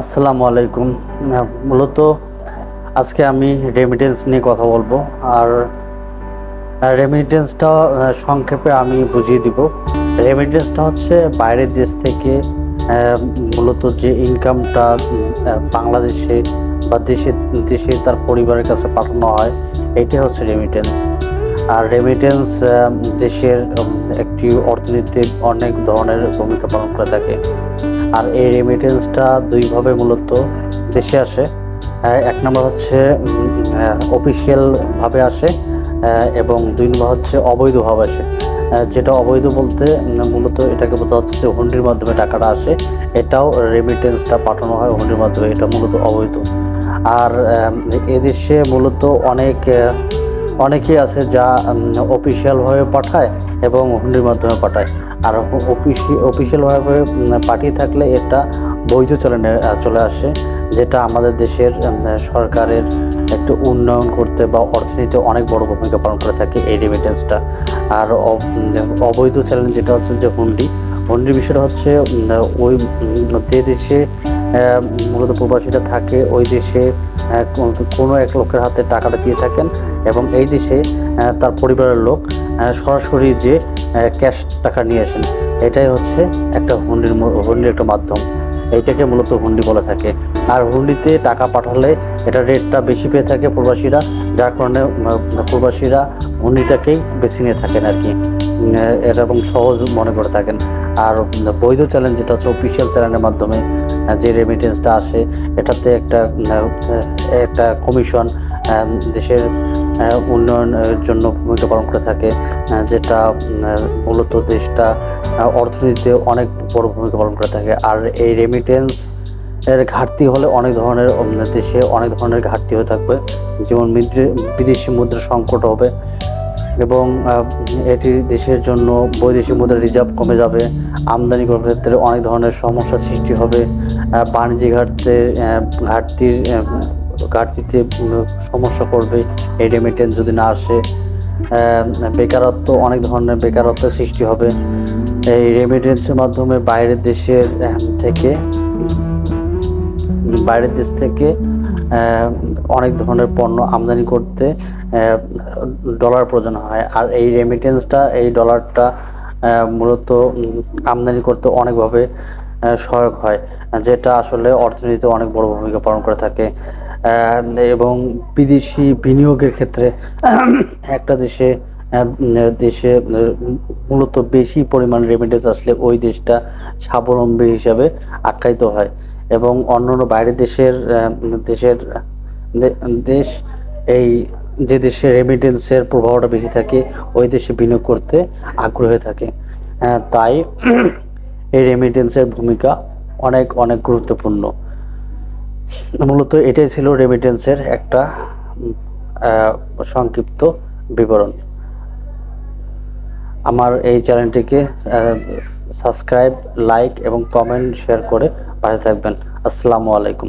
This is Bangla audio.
আসসালামু আলাইকুম। মূলত আজকে আমি রেমিটেন্স নিয়ে কথা বলব। আর রেমিটেন্সটা সংক্ষেপে আমি বুঝিয়ে দিব। রেমিটেন্সটা হচ্ছে বাইরের দেশ থেকে মূলত যে ইনকামটা বাংলাদেশে বা দেশে দেশে তার পরিবারের কাছে পাঠানো হয়, এটাই হচ্ছে রেমিটেন্স আর রেমিটেন্স দেশের একটি অর্থনীতিতে অনেক ধরনের ভূমিকা পালন করে থাকে। আর এই রেমিটেন্সটা দুইভাবে মূলত দেশে আসে। এক নম্বর হচ্ছে অফিসিয়ালভাবে আসে এবং দুই নম্বর হচ্ছে অবৈধভাবে আসে। যেটা অবৈধ বলতে মূলত এটাকে বোঝা হচ্ছে যে হুন্ডির মাধ্যমে টাকাটা আসে। এটাও রেমিটেন্সটা পাঠানো হয় হুন্ডির মাধ্যমে, এটা মূলত অবৈধ। আর এদেশে মূলত অনেক অনেকেই আছে যা অফিসিয়ালভাবে পাঠায় এবং হুন্ডির মাধ্যমে পাঠায়। আর অফিসি অফিসিয়ালভাবে পাঠিয়ে থাকলে এটা বৈধ চলনে চলে আসে, যেটা আমাদের দেশের সরকারের একটু উন্নয়ন করতে বা অর্থনীতিতে অনেক বড় ভূমিকা পালন করে থাকে এই রেমিটেন্সটা আর অবৈধ চ্যালেঞ্জ যেটা হচ্ছে যে হুন্ডি, হুন্ডির বিষয়টা হচ্ছে ওই যে দেশে মূলত প্রবাসীরা থাকে, ওই দেশে কোন- এক লোকের হাতে টাকাটা দিয়ে থাকেন এবং এই দেশে তার পরিবারের লোক সরাসরি যে ক্যাশ টাকা নিয়ে আসেন, এটাই হচ্ছে একটা হুন্ডির হুন্ডির একটা মাধ্যম। এইটাকে মূলত হুন্ডি বলে থাকে। আর হুন্ডিতে টাকা পাঠালে এটা রেটটা বেশি পেয়ে থাকে প্রবাসীরা, যার কারণে প্রবাসীরা হুন্ডিটাকেই বেছে নিয়ে থাকেন আর কি। এবং সহজ মনে করে থাকেন। আর বৈধ চ্যালেঞ্জ যেটা হচ্ছে অফিসিয়াল চ্যানেলের মাধ্যমে যে রেমিটেন্সটা আসে, এটাতে একটা একটা কমিশন দেশের উন্নয়নের জন্য ভূমিকা পালন করে থাকে যেটা মূলত দেশটা অর্থনীতিতে অনেক বড় ভূমিকা পালন করে থাকে। আর এই রেমিটেন্স এর ঘাটতি হলে অনেক ধরনের দেশে অনেক ধরনের ঘাটতি হয়ে থাকবে। যেমন বিদেশি মুদ্রা সংকট হবে। এবং এটি দেশের জন্য বৈদেশিক মুদ্রা রিজার্ভ কমে যাবে। আমদানি করার ক্ষেত্রে অনেক ধরনের সমস্যার সৃষ্টি হবে। বাণিজ্যিক ঘাটতে ঘাটতির ঘাটতিতে সমস্যা করবে। এই রেমিটেন্স যদি না আসে বেকারত্ব, অনেক ধরনের বেকারত্বের সৃষ্টি হবে। এই রেমিটেন্সের মাধ্যমে বাইরের দেশের থেকে, বাইরের দেশ থেকে অনেক ধরনের পণ্য আমদানি করতে ডলার প্রয়োজন হয়। আর এই রেমিটেন্সটা এই ডলারটা মূলত আমদানি করতে অনেকভাবে সহায়ক হয়, যেটা আসলে অর্থনীতিতে অনেক বড় ভূমিকা পালন করে থাকে। এবং বিদেশি বিনিয়োগের ক্ষেত্রে একটা দেশে দেশে মূলত বেশি পরিমাণ রেমিটেন্স আসলে ওই দেশটা স্বাবলম্বী হিসাবে আখ্যায়িত হয়। এবং অন্যান্য বাইরের দেশের দেশের দেশ এই যে দেশে রেমিটেন্সের প্রভাবটা বেশি থাকে, ওই দেশে বিনিয়োগ করতে আগ্রহী থাকে। তাই এই রেমিটেন্সের ভূমিকা অনেক অনেক গুরুত্বপূর্ণ। মূলত এটাই ছিল রেমিটেন্সের একটা সংক্ষিপ্ত বিবরণ। আমার এই চ্যানেলটিকে সাবস্ক্রাইব লাইক এবং কমেন্ট শেয়ার করে পাশে থাকবেন। আসসালামু আলাইকুম।